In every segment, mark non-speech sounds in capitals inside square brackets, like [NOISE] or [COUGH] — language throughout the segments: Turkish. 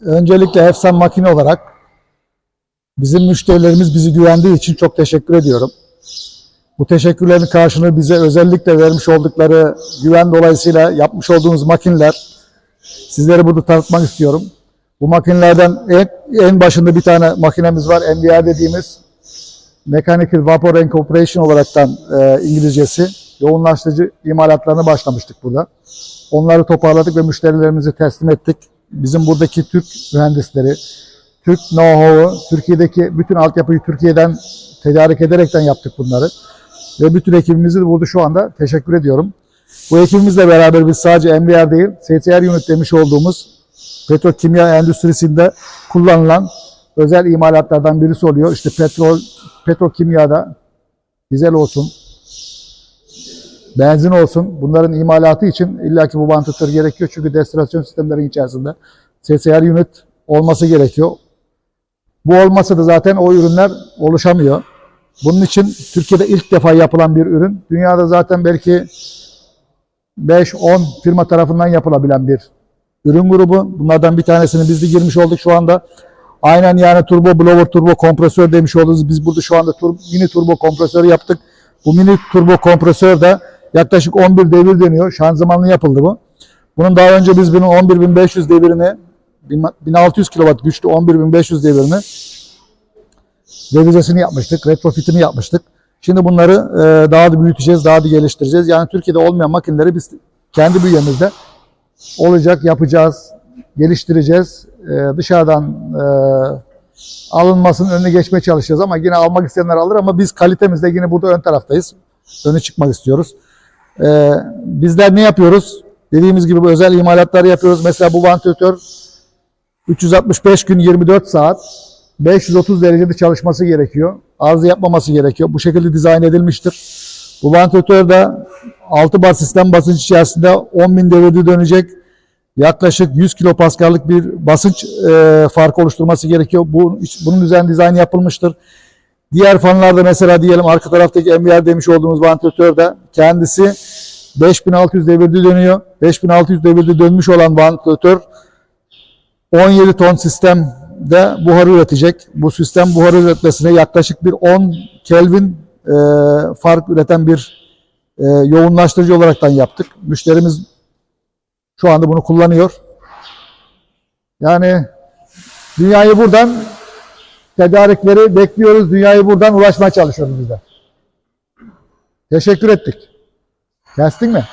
öncelikle Efsan Makine olarak bizim müşterilerimiz bizi güvendiği için çok teşekkür ediyorum. Bu teşekkürlerin karşılığı bize özellikle vermiş oldukları güven dolayısıyla yapmış olduğumuz makineler sizlere burada tanıtmak istiyorum. Bu makinelerden en, en başında bir tane makinemiz var. MVR dediğimiz Mechanical Vapor Incorporation olaraktan e, İngilizcesi yoğunlaştırıcı imalatlarına başlamıştık burada. Onları toparladık ve müşterilerimize teslim ettik. Bizim buradaki Türk mühendisleri, Türk know-how'u, Türkiye'deki bütün altyapıyı Türkiye'den tedarik ederekten yaptık bunları. Ve bütün ekibimizi de burada şu anda teşekkür ediyorum. Bu ekibimizle beraber biz sadece MBR değil, STR unit demiş olduğumuz petrokimya endüstrisinde kullanılan özel imalatlardan birisi oluyor. İşte petrol, petrokimyada dizel olsun, benzin olsun bunların imalatı için illaki bu vantilatör gerekiyor. Çünkü destinasyon sistemlerin içerisinde SSR unit olması gerekiyor. Bu olmasa da zaten o ürünler oluşamıyor. Bunun için Türkiye'de ilk defa yapılan bir ürün. Dünyada zaten belki 5-10 firma tarafından yapılabilen bir ürün grubu. Bunlardan bir tanesini biz de girmiş olduk şu anda. Aynen yani turbo blower, turbo kompresör demiş olduğunuz biz burada şu anda tur, mini turbo kompresör yaptık. Bu mini turbo kompresör de yaklaşık 11 devir dönüyor. Şanzımanlı yapıldı bu. Bunun daha önce biz bunun 11.500 devirini 1600 kW güçlü 11.500 devirini revizesini yapmıştık, retrofitini yapmıştık. Şimdi bunları e, daha da büyüteceğiz, daha da geliştireceğiz. Yani Türkiye'de olmayan makineleri biz kendi bünyemizde olacak, yapacağız, geliştireceğiz. E, dışarıdan e, alınmasının önüne geçmeye çalışacağız ama yine almak isteyenler alır ama biz kalitemizde yine burada ön taraftayız. Öne çıkmak istiyoruz. E, bizler ne yapıyoruz? Dediğimiz gibi özel imalatlar yapıyoruz. Mesela bu vantilatör 365 gün 24 saat 530 derecede çalışması gerekiyor. Arıza yapmaması gerekiyor. Bu şekilde dizayn edilmiştir. Bu vantilatör de 6 bar sistem basınç içerisinde 10.000 devirde dönecek. Yaklaşık 100 kilopaskallık bir basınç e, farkı oluşturması gerekiyor. Bu, bunun üzerine dizayn yapılmıştır. Diğer fanlarda mesela diyelim arka taraftaki MVR demiş olduğumuz vantilatör de kendisi 5600 devirde dönüyor. 5600 devirde dönmüş olan vantilatör 17 ton sistemde buhar üretecek. Bu sistem buhar üretmesine yaklaşık bir 10 Kelvin e, fark üreten bir e, yoğunlaştırıcı olaraktan yaptık. Müşterimiz şu anda bunu kullanıyor. Yani dünyayı buradan tedarikleri bekliyoruz. Dünyayı buradan ulaşmaya çalışıyoruz biz de. Teşekkür ettik. Kestin mi?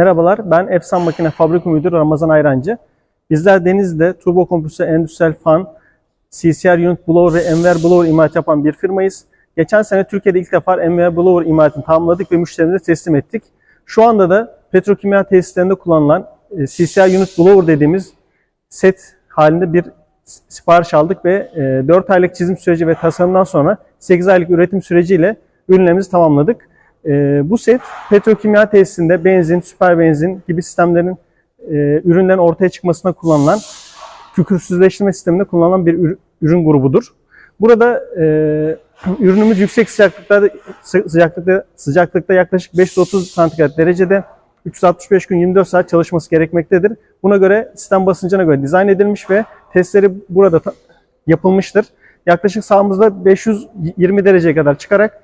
Merhabalar, ben Efsan Makine Fabrika Müdürü Ramazan Ayrancı. Bizler Denizli'de turbo kompresör, endüstriyel fan, CCR unit blower ve enver blower imalat yapan bir firmayız. Geçen sene Türkiye'de ilk defa enver blower imalatını tamamladık ve müşterilerimize teslim ettik. Şu anda da petrokimya tesislerinde kullanılan e, CCR unit blower dediğimiz set halinde bir sipariş aldık ve 4 aylık çizim süreci ve tasarımdan sonra 8 aylık üretim süreciyle ürünlerimizi tamamladık. E, bu set petrokimya tesisinde benzin, süper benzin gibi sistemlerin e, ürünlerin ortaya çıkmasına kullanılan kükürsüzleştirme sisteminde kullanılan bir ür- ürün grubudur. Burada e, ürünümüz yüksek sıcaklıkta sı- sıcaklıkta sıcaklıkta yaklaşık 530 santigrat derecede 365 gün 24 saat çalışması gerekmektedir. Buna göre sistem basıncına göre dizayn edilmiş ve testleri burada yapılmıştır. Yaklaşık sağımızda 520 dereceye kadar çıkarak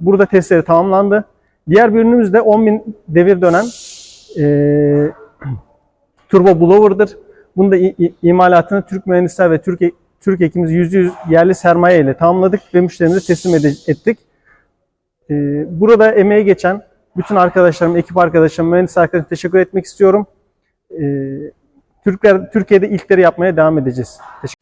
Burada testleri tamamlandı. Diğer bir ürünümüz de 10.000 devir dönen e, [CLEARS THROAT] turbo blower'dır. Bunu da imalatını Türk mühendisler ve Türk, e- Türk ekibimiz %100 yerli sermaye ile tamamladık ve müşterimize teslim ettik. E, burada emeği geçen bütün arkadaşlarım, ekip arkadaşlarım, mühendis arkadaşlarım teşekkür etmek istiyorum. E, Türkler, Türkiye'de ilkleri yapmaya devam edeceğiz. Teşekkür